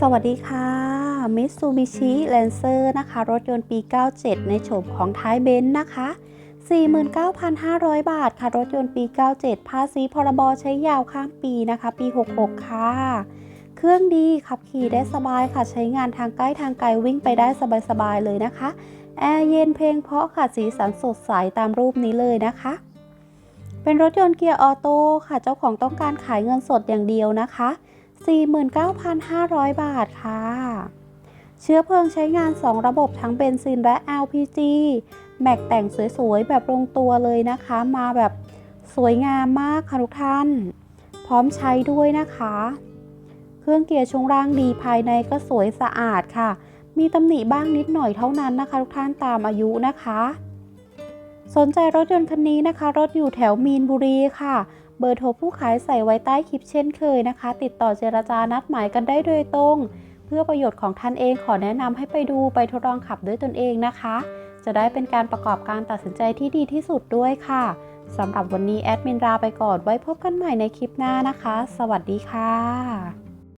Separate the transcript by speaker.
Speaker 1: สวัสดีค่ะ Mitsubishi Lancer นะคะ รถยนต์ปี 97 ในโฉมของท้ายเบนซ์นะคะ 49,500 บาทค่ะ รถยนต์ปี 97 ภาษีพรบใช้ยาวข้ามปีนะคะ ปี 66 ค่ะ เครื่องดีขับขี่ได้สบายค่ะ ใช้งานทางใกล้ทางไกลวิ่งไปได้สบายๆเลยนะคะ แอร์เย็นเพลงเพราะค่ะ สีสันสดใสตามรูปนี้เลยนะคะ เป็นรถยนต์เกียร์ออโต้ค่ะ เจ้าของต้องการขายเงินสดอย่างเดียวนะคะ 49,500 บาทค่ะ เชื้อเพลิงใช้งาน 2 ระบบทั้งเบนซินและ LPG แม็กแต่งสวยๆ แบบลงตัวเลยนะคะ มาแบบสวยงามมากค่ะทุกท่าน พร้อมใช้ด้วยนะคะ เครื่องเกียร์ช่วงล่างดีภายในก็สวยสะอาดค่ะ มีตำหนิบ้างนิดหน่อยเท่านั้นนะคะ ทุกท่านตามอายุนะคะ สนใจรถยนต์คันนี้นะคะ รถอยู่แถวมีนบุรีค่ะ เบอร์โทรผู้ขายใส่ไว้ใต้คลิปเช่นเคยนะคะ ติดต่อเจรจานัดหมายกันได้โดยตรง เพื่อประโยชน์ของท่านเองขอแนะนำให้ไปดูไปทดลองขับด้วยตนเองนะคะ จะได้เป็นการประกอบการตัดสินใจที่ดีที่สุดด้วยค่ะสำหรับวันนี้แอดมินลาไปก่อนไว้พบกันใหม่ในคลิปหน้านะคะ สวัสดีค่ะ